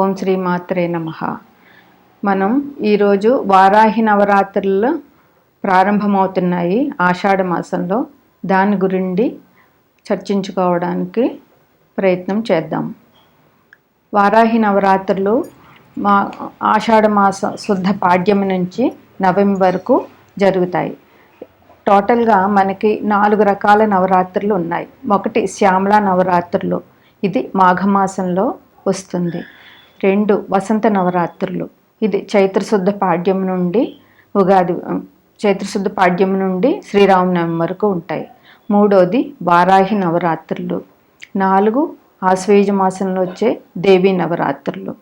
ఓం శ్రీ మాత్రే నమ. మనం ఈరోజు వారాహి నవరాత్రులు ప్రారంభమవుతున్నాయి ఆషాఢ మాసంలో. దాని గురించి చర్చించుకోవడానికి ప్రయత్నం చేద్దాం. వారాహి నవరాత్రులు మా ఆషాఢ మాస శుద్ధ పాడ్యమి నుంచి నవంబర్ వరకు జరుగుతాయి. టోటల్గా మనకి నాలుగు రకాల నవరాత్రులు ఉన్నాయి. ఒకటి శ్యామల నవరాత్రులు. ఇది మాఘమాసంలో వస్తుంది. రెండు వసంత నవరాత్రులు. ఇది చైత్రశుద్ధ పాడ్యం నుండి ఉగాది చైత్రశుద్ధ పాడ్యం నుండి శ్రీరామనవమి వరకు ఉంటాయి. మూడోది వారాహి నవరాత్రులు. నాలుగు ఆశ్వేజ మాసంలో వచ్చే దేవీ నవరాత్రులు.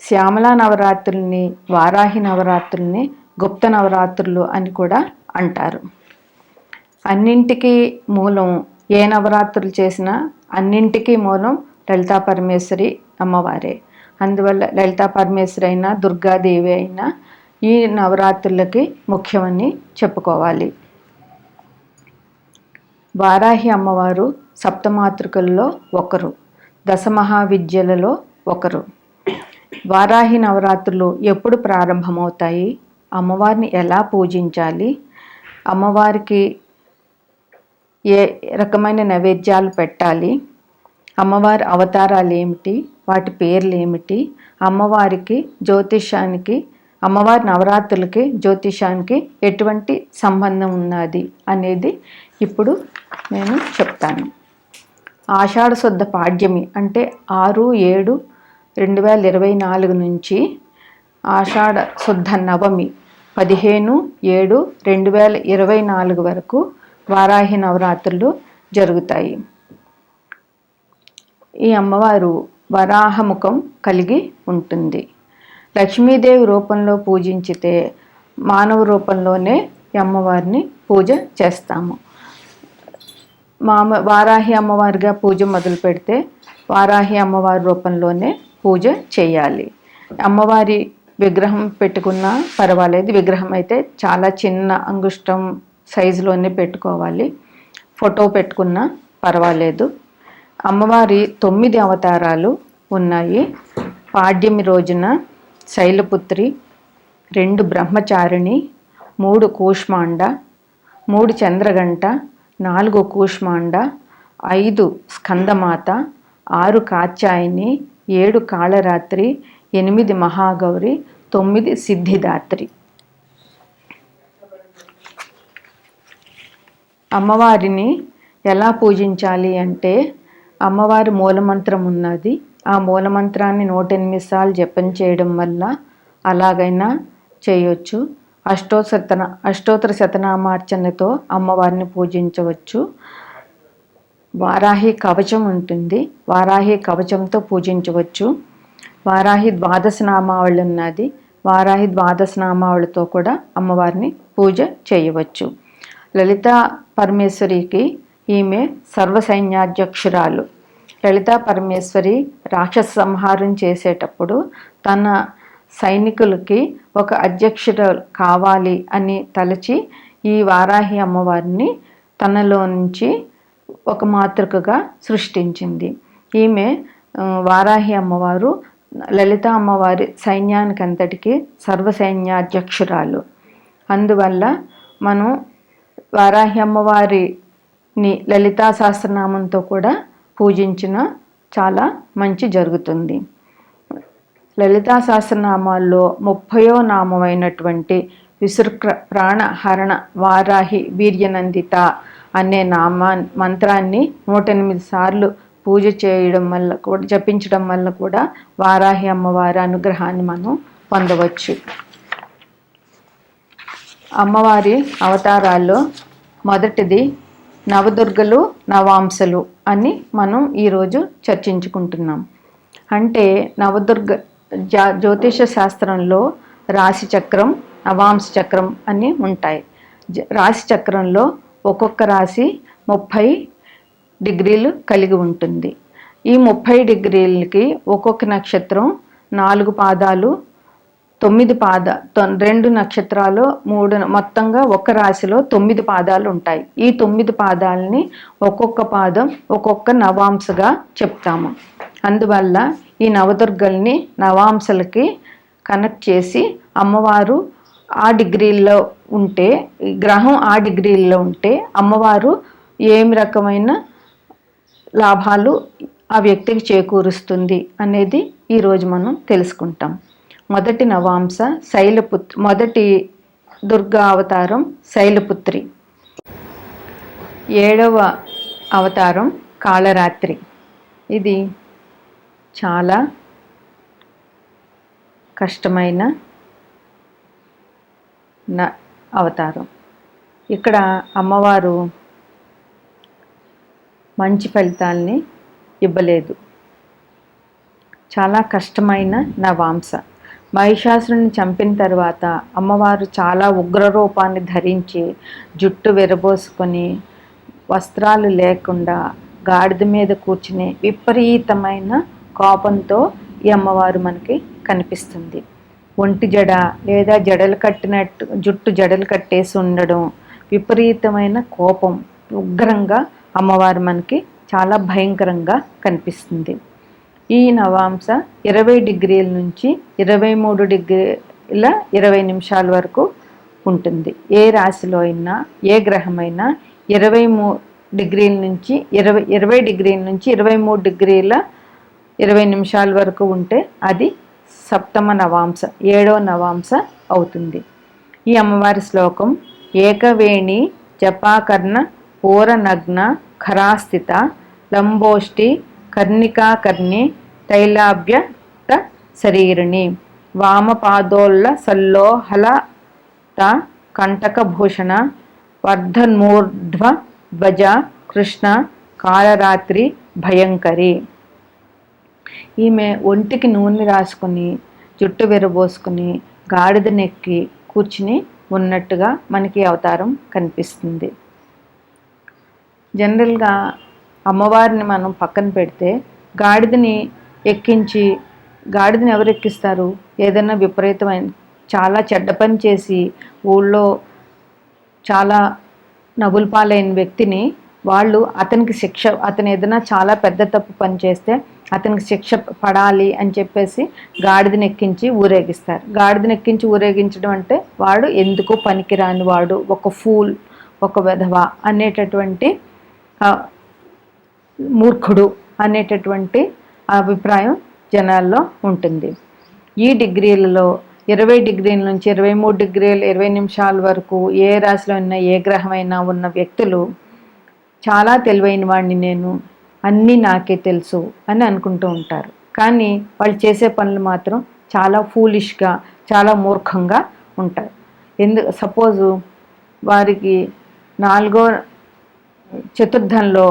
శ్యామల నవరాత్రుల్ని వారాహి నవరాత్రుల్ని గుప్త నవరాత్రులు అని కూడా అంటారు. అన్నింటికీ మూలం ఏ నవరాత్రులు చేసినా అన్నింటికీ మూలం లలితా పరమేశ్వరి అమ్మవారే. అందువల్ల లలితా పరమేశ్వరి అయినా దుర్గాదేవి అయినా ఈ నవరాత్రులకి ముఖ్యమని చెప్పుకోవాలి. వారాహి అమ్మవారు సప్తమాతృకల్లో ఒకరు దశమహావిద్యలలో ఒకరు. వారాహి నవరాత్రులు ఎప్పుడు ప్రారంభమవుతాయి? అమ్మవారిని ఎలా పూజించాలి? అమ్మవారికి ఏ రకమైన నైవేద్యాలు పెట్టాలి? అమ్మవారి అవతారాలు ఏమిటి? వాటి పేర్లు ఏమిటి అమ్మవారికి జ్యోతిషానికి అమ్మవారి నవరాత్రులకి జ్యోతిషానికి ఎటువంటి సంబంధం ఉన్నది అనేది ఇప్పుడు నేను చెప్తాను. ఆషాఢ శుద్ధ పాడ్యమి అంటే ఆరు ఏడు రెండు వేల ఇరవై నాలుగు నుంచి ఆషాఢ శుద్ధ నవమి పదిహేను ఏడు రెండు వేల ఇరవై నాలుగు వరకు వారాహి నవరాత్రులు జరుగుతాయి. ఈ అమ్మవారు వరాహముఖం కలిగి ఉంటుంది. లక్ష్మీదేవి రూపంలో పూజించితే మానవ రూపంలోనే అమ్మవారిని పూజ చేస్తాము. మామ వారాహి అమ్మవారిగా పూజ మొదలు పెడితే వారాహి అమ్మవారి రూపంలోనే పూజ చేయాలి. అమ్మవారి విగ్రహం పెట్టుకున్నా పర్వాలేదు. విగ్రహం అయితే చాలా చిన్న అంగుష్టం సైజులోనే పెట్టుకోవాలి. ఫోటో పెట్టుకున్నా పర్వాలేదు. అమ్మవారి తొమ్మిది అవతారాలు ఉన్నాయి. పాడ్యమి రోజున శైలపుత్రి రెండు బ్రహ్మచారిణి మూడు కూష్మాండ మూడు చంద్రగంట నాలుగు కూష్మాండ ఐదు స్కందమాత ఆరు కాచాయిని ఏడు కాళరాత్రి ఎనిమిది మహాగౌరి తొమ్మిది సిద్ధిదాత్రి. అమ్మవారిని ఎలా పూజించాలి అంటే అమ్మవారి మూలమంత్రం ఉన్నది. ఆ మూలమంత్రాన్ని నూట ఎనిమిది సార్లు జపం చేయడం వల్ల అలాగైనా చేయొచ్చు. అష్టోశతన అష్టోత్తర శతనామార్చనతో అమ్మవారిని పూజించవచ్చు. వారాహి కవచం ఉంటుంది. వారాహి కవచంతో పూజించవచ్చు. వారాహి ద్వాదశ నామావళి ఉన్నది. వారాహి ద్వాదశ నామావళితో కూడా అమ్మవారిని పూజ చేయవచ్చు. లలిత పరమేశ్వరికి ఈమె సర్వసైన్యాధ్యక్షురాలు. లలితా పరమేశ్వరి రాక్షస సంహారం చేసేటప్పుడు తన సైనికులకి ఒక అధ్యక్షుడు కావాలి అని తలచి ఈ వారాహి అమ్మవారిని తనలో నుంచి ఒక మాతృకగా సృష్టించింది. ఈమె వారాహి అమ్మవారు లలిత అమ్మవారి సైన్యానికంతటికీ సర్వసైన్యాధ్యక్షురాలు. అందువల్ల మనం వారాహి అమ్మవారి ని లలితా సహస్రనామంతో కూడా పూజించిన చాలా మంచి జరుగుతుంది. లలితా సహస్రనామాల్లో ముప్పయో నామమైనటువంటి విసృక్ర ప్రాణహరణ వారాహి వీర్యనందిత అనే నామా మంత్రాన్ని నూట ఎనిమిది సార్లు పూజ చేయడం వల్ల కూడా జపించడం వల్ల కూడా వారాహి అమ్మవారి అనుగ్రహాన్ని మనం పొందవచ్చు. అమ్మవారి అవతారాల్లో మొదటిది నవదుర్గలు నవాంశలు అని మనం ఈరోజు చర్చించుకుంటున్నాం. అంటే నవదుర్గ జా జ్యోతిష శాస్త్రంలో రాశి చక్రం నవాంశ చక్రం అని ఉంటాయి. రాశి చక్రంలో ఒక్కొక్క రాశి ముప్పై డిగ్రీలు కలిగి ఉంటుంది. ఈ ముప్పై డిగ్రీలకి ఒక్కొక్క నక్షత్రం నాలుగు పాదాలు తొమ్మిది పాద రెండు నక్షత్రాలు మూడు మొత్తంగా ఒక రాశిలో తొమ్మిది పాదాలు ఉంటాయి. ఈ తొమ్మిది పాదాలని ఒక్కొక్క పాదం ఒక్కొక్క నవాంశగా చెప్తాము. అందువల్ల ఈ నవదుర్గల్ని నవాంశలకి కనెక్ట్ చేసి అమ్మవారు ఆ డిగ్రీల్లో ఉంటే గ్రహం ఆ డిగ్రీల్లో ఉంటే అమ్మవారు ఏమి రకమైన లాభాలు ఆ వ్యక్తికి చేకూరుస్తుంది అనేది ఈరోజు మనం తెలుసుకుంటాం. మొదటి నవాంశ శైలపుత్రి మొదటి దుర్గా అవతారం శైలపుత్రి. ఏడవ అవతారం కాళరాత్రి. ఇది చాలా కష్టమైన న అవతారం. ఇక్కడ అమ్మవారు మంచి ఫలితాల్ని ఇవ్వలేదు. చాలా కష్టమైన నవాంశ. మహిషాసురుని చంపిన తర్వాత అమ్మవారు చాలా ఉగ్ర రూపాన్ని ధరించి జుట్టు విరబోసుకొని వస్త్రాలు లేకుండా గాడిద మీద కూర్చుని విపరీతమైన కోపంతో ఈ అమ్మవారు మనకి కనిపిస్తుంది. ఒంటి జడ లేదా జడలు కట్టినట్టు జుట్టు జడలు కట్టేసి ఉండడం విపరీతమైన కోపం. ఉగ్రంగా అమ్మవారు మనకి చాలా భయంకరంగా కనిపిస్తుంది. ఈ నవాంశ ఇరవై డిగ్రీల నుంచి ఇరవై మూడు డిగ్రీల ఇరవై నిమిషాల వరకు ఉంటుంది. ఏ రాశిలో అయినా ఏ గ్రహమైనా ఇరవై మూ డిగ్రీల నుంచి ఇరవై ఇరవై డిగ్రీల నుంచి ఇరవై మూడు డిగ్రీల ఇరవై నిమిషాల వరకు ఉంటే అది సప్తమ నవాంశ ఏడో నవాంశ అవుతుంది. ఈ అమ్మవారి శ్లోకం ఏకవేణి జపాకర్ణ పూరనగ్న ఖరాస్థిత లంబోష్టి కర్ణికాకర్ణి తైలాభ్యత శరీరిణి. వామపాదోల్ల త కంటకభూషణ. వర్ధన్మూర్ధ్వ ధ్వజ కృష్ణ కాలరాత్రి భయంకరి. ఈమె ఒంటికి నూనె రాసుకుని జుట్టు విరబోసుకుని గాడిద నెక్కి కూర్చుని ఉన్నట్టుగా మనకి అవతారం కనిపిస్తుంది. జనరల్గా అమ్మవారిని మనం పక్కన పెడితే గాడిదని ఎక్కించి గాడిదని ఎవరు ఎక్కిస్తారు? ఏదైనా విపరీతమైన చాలా చెడ్డ పని చేసి ఊళ్ళో చాలా నవ్వుల పాలైన వ్యక్తిని వాళ్ళు అతనికి శిక్ష అతను ఏదైనా చాలా పెద్ద తప్పు పని చేస్తే అతనికి శిక్ష పడాలి అని చెప్పేసి గాడిదని ఎక్కించి ఊరేగిస్తారు. గాడిదని ఎక్కించి ఊరేగించడం అంటే వాడు ఎందుకు పనికిరాని వాడు ఒక ఫూల్ ఒక వెధవ అనేటటువంటి మూర్ఖుడు అనేటటువంటి అభిప్రాయం జనాల్లో ఉంటుంది. ఈ డిగ్రీలలో ఇరవై డిగ్రీల నుంచి ఇరవై మూడు డిగ్రీలు ఇరవై నిమిషాల వరకు ఏ రాశిలో ఉన్న ఏ గ్రహమైనా ఉన్న వ్యక్తులు చాలా తెలివైన వాడిని నేను అన్నీ నాకే తెలుసు అని అనుకుంటూ ఉంటారు. కానీ వాళ్ళు చేసే పనులు మాత్రం చాలా ఫూలిష్గా చాలా మూర్ఖంగా ఉంటారు. ఎందు సపోజు వారికి నాలుగో చతుర్థంలో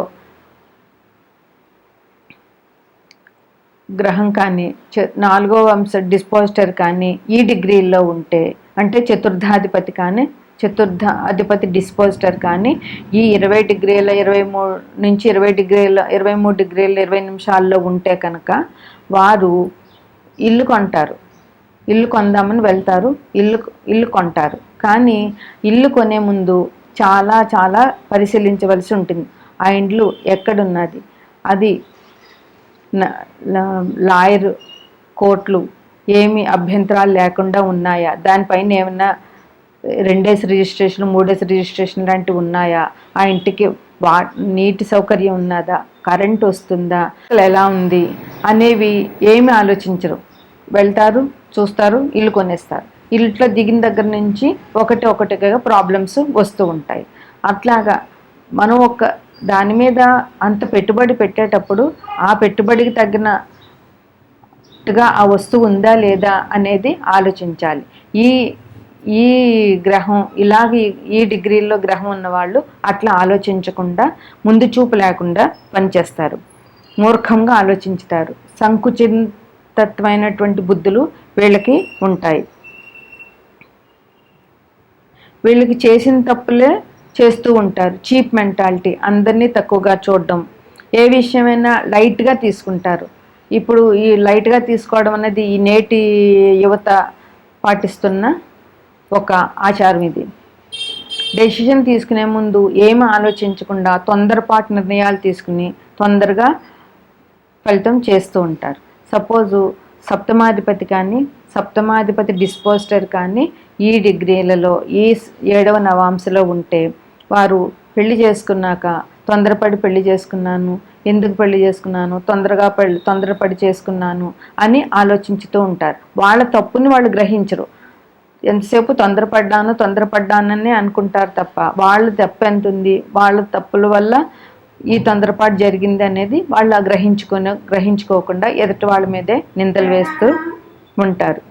గ్రహం కానీ చ- నాలుగో వంశ డిస్పోజిటర్ కానీ ఈ డిగ్రీల్లో ఉంటే అంటే చతుర్థాధిపతి కానీ చతుర్థ అధిపతి డిస్పోజిటర్ కానీ ఈ ఇరవై డిగ్రీల ఇరవై మూడు నుంచి ఇరవై డిగ్రీల ఇరవై మూడు డిగ్రీల ఇరవై నిమిషాల్లో ఉంటే కనుక వారు ఇల్లు కొంటారు. ఇల్లు కొందామని వెళ్తారు ఇల్లు ఇల్లు కొంటారు. కానీ ఇల్లు కొనే ముందు చాలా చాలా పరిశీలించవలసి ఉంటుంది. ఆ ఇండ్లు ఎక్కడున్నది? అది లాయర్ కోర్టులు ఏమి అభ్యంతరాలు లేకుండా ఉన్నాయా? దానిపైన ఏమన్నా రెండేసి రిజిస్ట్రేషన్ మూడేసి రిజిస్ట్రేషన్ లాంటివి ఉన్నాయా? ఆ ఇంటికి వా నీటి సౌకర్యం ఉన్నదా? కరెంట్ వస్తుందా? అసలు ఎలా ఉంది? అనేవి ఏమి ఆలోచించరు. వెళ్తారు చూస్తారు ఇల్లు కొనేస్తారు. ఇంట్లో దిగిన దగ్గర నుంచి ఒకటి ఒకటిగా ప్రాబ్లమ్స్ వస్తూ ఉంటాయి. అట్లాగా మనం ఒక దాని మీద అంత పెట్టుబడి పెట్టేటప్పుడు ఆ పెట్టుబడికి తగినట్టుగా ఆ వస్తువు ఉందా లేదా అనేది ఆలోచించాలి. ఈ ఈ గ్రహం ఇలాగ ఈ- డిగ్రీల్లో గ్రహం ఉన్నవాళ్ళు అట్లా ఆలోచించకుండా ముందు చూపు లేకుండా పనిచేస్తారు. మూర్ఖంగా ఆలోచించుతారు. సంకుచితత్వమైనటువంటి బుద్ధులు వీళ్ళకి ఉంటాయి. వీళ్ళకి చేసిన తప్పులే చేస్తూ ఉంటారు. చీప్ మెంటాలిటీ అందరినీ తక్కువగా చూడడం. ఏ విషయమైనా లైట్గా తీసుకుంటారు. ఇప్పుడు ఈ లైట్గా తీసుకోవడం అనేది ఈ నేటి యువత పాటిస్తున్న ఒక ఆచారం ఇది. డెసిషన్ తీసుకునే ముందు ఏమి ఆలోచించకుండా తొందరపాటు నిర్ణయాలు తీసుకుని తొందరగా ఫలితం చేస్తూ ఉంటారు. సపోజు సప్తమాధిపతి కానీ సప్తమాధిపతి డిస్పోస్టర్ కానీ ఈ డిగ్రీలలో ఈ ఏడవ నవాంశలో ఉంటే వారు పెళ్ళి చేసుకున్నాక తొందరపడి పెళ్ళి చేసుకున్నాను ఎందుకు పెళ్ళి చేసుకున్నాను తొందరగా పెళ్ళి తొందరపడి చేసుకున్నాను అని ఆలోచించుతూ ఉంటారు. వాళ్ళ తప్పుని వాళ్ళు గ్రహించరు. ఎంతసేపు తొందరపడ్డాను తొందరపడ్డానని అనుకుంటారు తప్ప వాళ్ళ తప్పు ఎంత ఉంది వాళ్ళ తప్పుల వల్ల ఈ తొందరపాటు జరిగింది అనేది వాళ్ళు గ్రహించుకుని గ్రహించుకోకుండా ఎదుటి వాళ్ళ మీదే నిందలు వేస్తూ ఉంటారు.